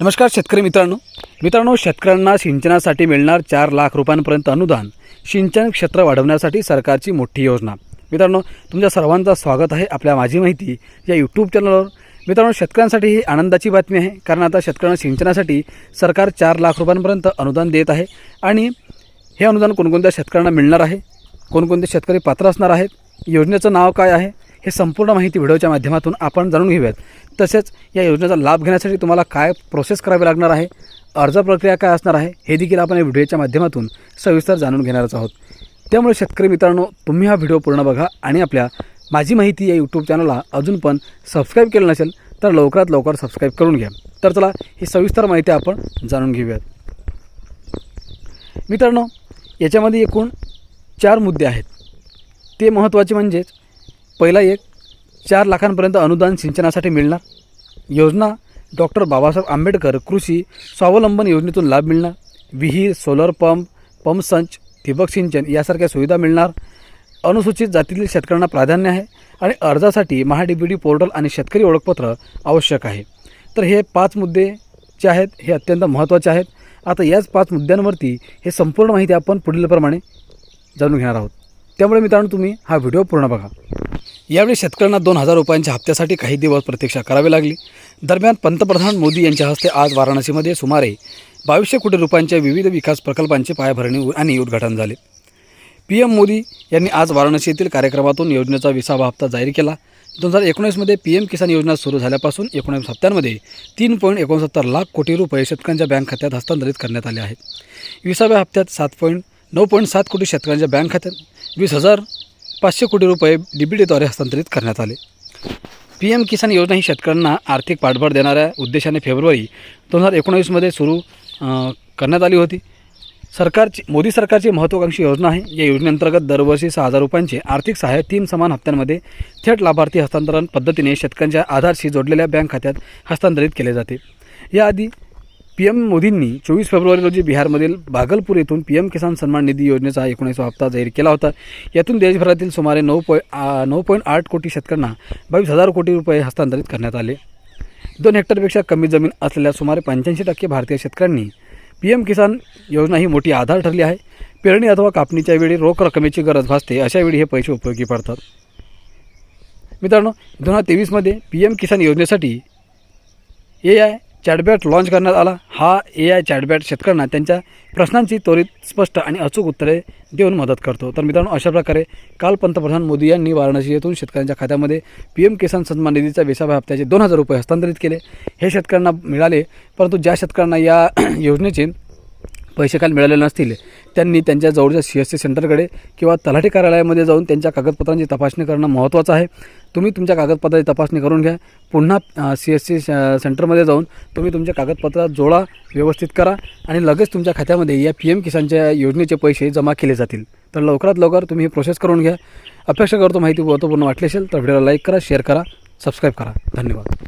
नमस्कार शेतकरी मित्रांनो. मित्रांनो शेतकऱ्यांना सिंचनासाठी मिळणार चार लाख रुपयांपर्यंत अनुदान सिंचन क्षेत्र वाढवण्यासाठी सरकारची मोठी योजना. मित्रांनो तुमच्या सर्वांचं स्वागत आहे आपल्या माझी माहिती या यूट्यूब चॅनलवर मित्रांनो शेतकऱ्यांसाठी ही आनंदाची बातमी आहे कारण आता शेतकऱ्यांना सिंचनासाठी सरकार चार लाख रुपयांपर्यंत अनुदान देत आहे आणि हे अनुदान कोणकोणत्या शेतकऱ्यांना मिळणार आहे? कोणकोणते शेतकरी पात्र असणार आहेत? योजनेचं नाव काय आहे? हे संपूर्ण माहिती व्हिडिओच्या माध्यमातून आपण जाणून घेऊयात. तसेच या योजनेचा लाभ घेण्यासाठी तुम्हाला काय प्रोसेस करावी लागणार आहे? अर्ज प्रक्रिया काय असणार आहे? हे देखील आपण या व्हिडिओच्या माध्यमातून सविस्तर जाणून घेणारच आहोत. त्यामुळे शेतकरी मित्रांनो तुम्ही हा व्हिडिओ पूर्ण बघा आणि आपल्या माझी माहिती या यूट्यूब चॅनलला अजून पण सबस्क्राईब केलं नसेल तर लवकरात लवकर सबस्क्राईब करून घ्या. तर चला ही सविस्तर माहिती आपण जाणून घेऊयात. मित्रांनो याच्यामध्ये एकूण चार मुद्दे आहेत. ते महत्त्वाचे म्हणजेच पहिला एक चार लाखांपर्यंत अनुदान सिंचनासाठी मिळणार. योजना डॉक्टर बाबासाहेब आंबेडकर कृषी स्वावलंबन योजनेतून लाभ मिळणार. विहीर सोलर पंप पंप संच ठिबक सिंचन यासारख्या सुविधा मिळणार. अनुसूचित जातीतील शेतकऱ्यांना प्राधान्य आहे आणि अर्जासाठी महाडीबीडी पोर्टल आणि शेतकरी ओळखपत्र आवश्यक आहे. तर हे पाच मुद्दे जे आहेत हे अत्यंत महत्त्वाचे आहेत. आता याच पाच मुद्द्यांवरती हे संपूर्ण माहिती आपण पुढीलप्रमाणे जाणून घेणार आहोत. त्यामुळे मित्रांनो तुम्ही हा व्हिडिओ पूर्ण बघा. यावेळी शेतकऱ्यांना दोन हजार रुपयांच्या हप्त्यासाठी काही दिवस प्रतीक्षा करावी लागली. दरम्यान पंतप्रधान मोदी यांच्या हस्ते आज वाराणसीमध्ये सुमारे बावीसशे कोटी रुपयांच्या विविध विकास प्रकल्पांची पायाभरणी आणि उद्घाटन झाले. पी एम मोदी यांनी आज वाराणसी येथील कार्यक्रमातून योजनेचा विसावा हप्ता जाहीर केला. दोन हजार एकोणीसमध्ये पी एम किसान योजना सुरू झाल्यापासून एकोणीस हप्त्यांमध्ये तीन पॉईंट एकोणसत्तर लाख कोटी रुपये शेतकऱ्यांच्या बँक खात्यात हस्तांतरित करण्यात आले आहेत. विसाव्या हप्त्यात सात पॉईंट नऊ पॉईंट सात कोटी शेतकऱ्यांच्या बँक खात्यात वीस हजार पाचशे कोटी रुपये डी बी डीद्वारे हस्तांतरित करण्यात आले. पी एम किसान योजना ही शेतकऱ्यांना आर्थिक पाठबळ देणाऱ्या उद्देशाने फेब्रुवारी दोन हजार एकोणावीसमध्ये सुरू करण्यात आली होती. सरकारची मोदी सरकारची महत्त्वाकांक्षी योजना आहे. या योजनेअंतर्गत दरवर्षी सहा हजार रुपयांचे आर्थिक सहाय्य तीन समान हप्त्यांमध्ये थेट लाभार्थी हस्तांतरण पद्धतीने शेतकऱ्यांच्या आधारशी जोडलेल्या बँक खात्यात हस्तांतरित केले जाते. याआधी पी एम मोदींनी चोवीस फेब्रुवारी रोजी बिहारमधील भागलपूर येथून पी एम किसान सन्मान निधी योजनेचा एकोणीसवा हप्ता जाहीर केला होता. यातून देशभरातील सुमारे नऊ पॉई नऊ पॉईंट आठ कोटी शेतकऱ्यांना बावीस हजार कोटी रुपये हस्तांतरित करण्यात आले. दोन हेक्टरपेक्षा कमी जमीन असलेल्या सुमारे पंच्याऐंशी टक्के भारतीय शेतकऱ्यांनी पी एम किसान योजना ही मोठी आधार ठरली आहे. पेरणी अथवा कापणीच्या वेळी रोख रकमेची गरज भासते अशावेळी हे पैसे उपयोगी पडतात. मित्रांनो दोन हजार तेवीसमध्ये पी एम किसान योजनेसाठी ए आय चॅटबॅट लॉन्च करण्यात आला. हा ए आय चॅटबॅट शेतकऱ्यांना त्यांच्या प्रश्नांची त्वरित स्पष्ट आणि अचूक उत्तरे देऊन मदत करतो. तर मित्रांनो अशा प्रकारे काल पंतप्रधान मोदी यांनी वाराणसी येथून शेतकऱ्यांच्या खात्यामध्ये पी एम किसान सन्मान निधीचा विसाव्या हप्त्याचे दोन हजार रुपये हस्तांतरित केले. हे शेतकऱ्यांना मिळाले परंतु ज्या शेतकऱ्यांना या योजनेचे पैसे काल मिळालेले नसतील त्यांनी त्यांच्या जवळच्या सी एस सी सेंटरकडे किंवा तलाठी कार्यालयामध्ये जाऊन त्यांच्या कागदपत्रांची तपासणी करणं महत्त्वाचं आहे. तुम्ही तुमच्या कागदपत्राची तपासणी करून घ्या. पुन्हा सी एस सी सेंटरमध्ये जाऊन तुम्ही तुमच्या कागदपत्रात जोडा व्यवस्थित करा आणि लगेच तुमच्या खात्यामध्ये या पी एम किसानच्या योजनेचे पैसे जमा केले जातील. तर लवकरात लवकर तुम्ही ही प्रोसेस करून घ्या. अपेक्षा करतो माहिती महत्त्वपूर्ण वाटली असेल तर व्हिडिओला लाईक करा शेअर करा सबस्क्राईब करा. धन्यवाद.